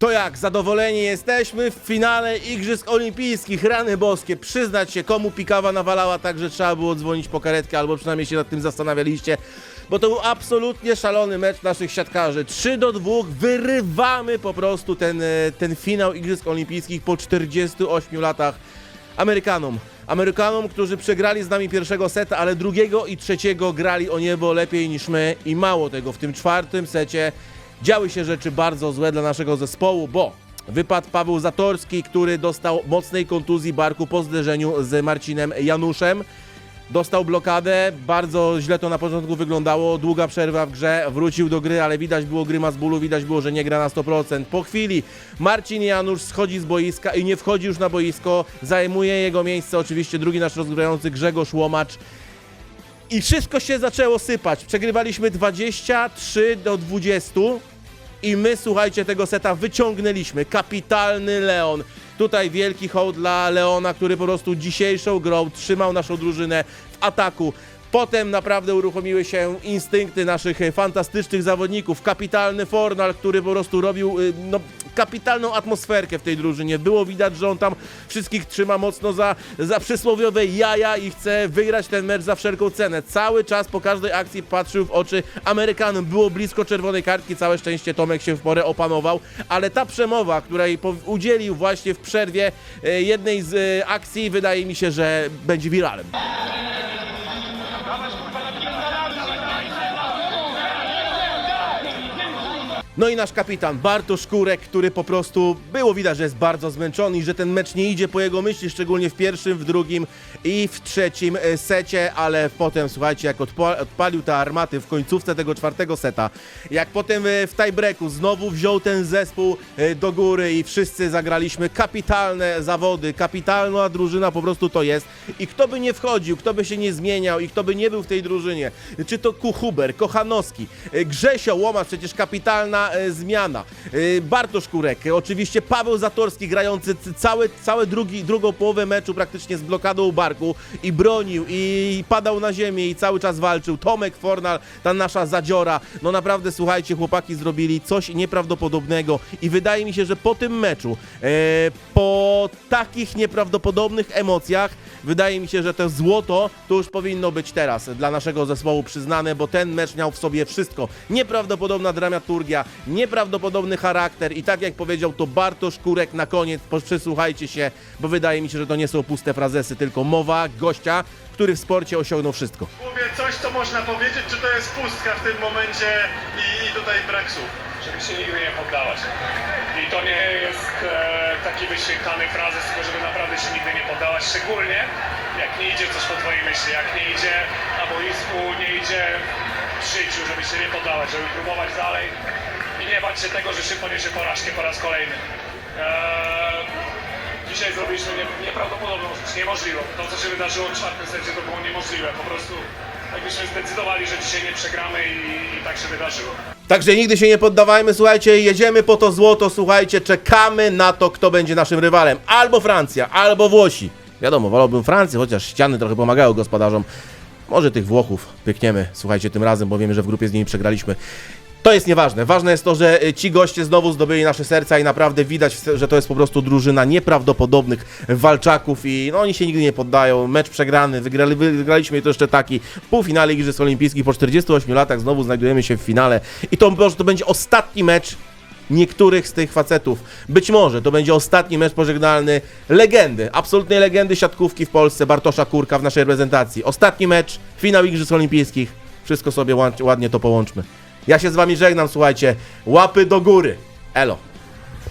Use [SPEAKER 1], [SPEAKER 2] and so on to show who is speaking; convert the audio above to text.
[SPEAKER 1] To jak, zadowoleni jesteśmy w finale Igrzysk Olimpijskich, rany boskie, przyznać się komu pikawa nawalała tak, że trzeba było dzwonić po karetkę, albo przynajmniej się nad tym zastanawialiście, bo to był absolutnie szalony mecz naszych siatkarzy. 3 do 2, wyrywamy po prostu ten, e, ten finał Igrzysk Olimpijskich po 48 latach Amerykanom. Amerykanom, którzy przegrali z nami pierwszego seta, ale drugiego i trzeciego grali o niebo lepiej niż my i mało tego, w tym czwartym secie działy się rzeczy bardzo złe dla naszego zespołu, bo wypadł Paweł Zatorski, który dostał mocnej kontuzji barku po zderzeniu z Marcinem Januszem. Dostał blokadę, bardzo źle to na początku wyglądało, długa przerwa w grze, wrócił do gry, ale widać było gryma z bólu, widać było, że nie gra na 100%. Po chwili Marcin Janusz schodzi z boiska i nie wchodzi już na boisko, zajmuje jego miejsce oczywiście drugi nasz rozgrający Grzegorz Łomacz. I wszystko się zaczęło sypać. Przegrywaliśmy 23 do 20 i my, słuchajcie, tego seta wyciągnęliśmy. Kapitalny Leon. Tutaj wielki hołd dla Leona, który po prostu dzisiejszą grą trzymał naszą drużynę w ataku. Potem naprawdę uruchomiły się instynkty naszych fantastycznych zawodników. Kapitalny Fornal, który po prostu robił y, no, kapitalną atmosferkę w tej drużynie. Było widać, że on tam wszystkich trzyma mocno za, za przysłowiowe jaja i chce wygrać ten mecz za wszelką cenę. Cały czas po każdej akcji patrzył w oczy Amerykanom. Było blisko czerwonej kartki, całe szczęście Tomek się w porę opanował, ale ta przemowa, której udzielił właśnie w przerwie e, jednej z e, akcji, wydaje mi się, że będzie wiralem. No i nasz kapitan Bartosz Kurek, który po prostu było widać, że jest bardzo zmęczony i że ten mecz nie idzie po jego myśli, szczególnie w pierwszym, w drugim i w trzecim e, secie, ale potem słuchajcie, jak odpa- odpalił te armaty w końcówce tego czwartego seta, jak potem e, w tiebreaku znowu wziął ten zespół e, do góry i wszyscy zagraliśmy kapitalne zawody, kapitalna drużyna po prostu to jest. I kto by nie wchodził, kto by się nie zmieniał i kto by nie był w tej drużynie, czy to Kuchuber, Kochanowski, Grzesio Łomacz, przecież kapitalna e, zmiana, e, Bartosz Kurek, oczywiście Paweł Zatorski grający cały, całe drugi, drugą połowę meczu praktycznie z blokadą barku i bronił i padał na ziemię i cały czas walczył, Tomek Fornal, ta nasza zadziora, no naprawdę słuchajcie, chłopaki zrobili coś nieprawdopodobnego i wydaje mi się, że po tym meczu, e, po takich nieprawdopodobnych emocjach, wydaje mi się, że to złoto to już powinno być teraz dla naszego zespołu przyznane, bo ten mecz miał w sobie wszystko. Nieprawdopodobna dramaturgia, nieprawdopodobny charakter i tak jak powiedział to Bartosz Kurek na koniec, przysłuchajcie się, bo wydaje mi się, że to nie są puste frazesy, tylko mowa gościa, który w sporcie osiągnął wszystko.
[SPEAKER 2] Mówię coś, co można powiedzieć, czy to jest pustka w tym momencie i, i tutaj brak słów.
[SPEAKER 3] Żeby się nigdy nie poddawać. I to nie jest e, taki wyświetlany frazes, tylko żeby naprawdę się nigdy nie poddawać, szczególnie jak nie idzie coś po twojej myśli, jak nie idzie na boisku, nie idzie w życiu, żeby się nie poddawać, żeby próbować dalej i nie bać się tego, że się poniesie porażkę po raz kolejny. Eee, dzisiaj zrobiliśmy nie, nieprawdopodobną rzecz, niemożliwą. To, co się wydarzyło w czwartym secie, to było niemożliwe. Po prostu jakbyśmy zdecydowali, że dzisiaj nie przegramy i, i tak się wydarzyło.
[SPEAKER 1] Także nigdy się nie poddawajmy, słuchajcie, jedziemy po to złoto, słuchajcie, czekamy na to, kto będzie naszym rywalem. Albo Francja, albo Włosi. Wiadomo, wolałbym Francję, chociaż ściany trochę pomagają gospodarzom. Może tych Włochów pykniemy, słuchajcie, tym razem, bo wiemy, że w grupie z nimi przegraliśmy. To jest nieważne. Ważne jest to, że y, ci goście znowu zdobyli nasze serca i naprawdę widać, że to jest po prostu drużyna nieprawdopodobnych walczaków i no, oni się nigdy nie poddają. Mecz przegrany, wygrali, wygraliśmy to jeszcze taki w półfinale Igrzysk Olimpijskich po 48 latach znowu znajdujemy się w finale i to to będzie ostatni mecz niektórych z tych facetów. Być może to będzie ostatni mecz pożegnalny legendy, absolutnej legendy siatkówki w Polsce, Bartosza Kurka w naszej reprezentacji. Ostatni mecz, finał Igrzysk Olimpijskich. Wszystko sobie ład- ładnie to połączmy. Ja się z wami żegnam, słuchajcie. Łapy do góry. Elo.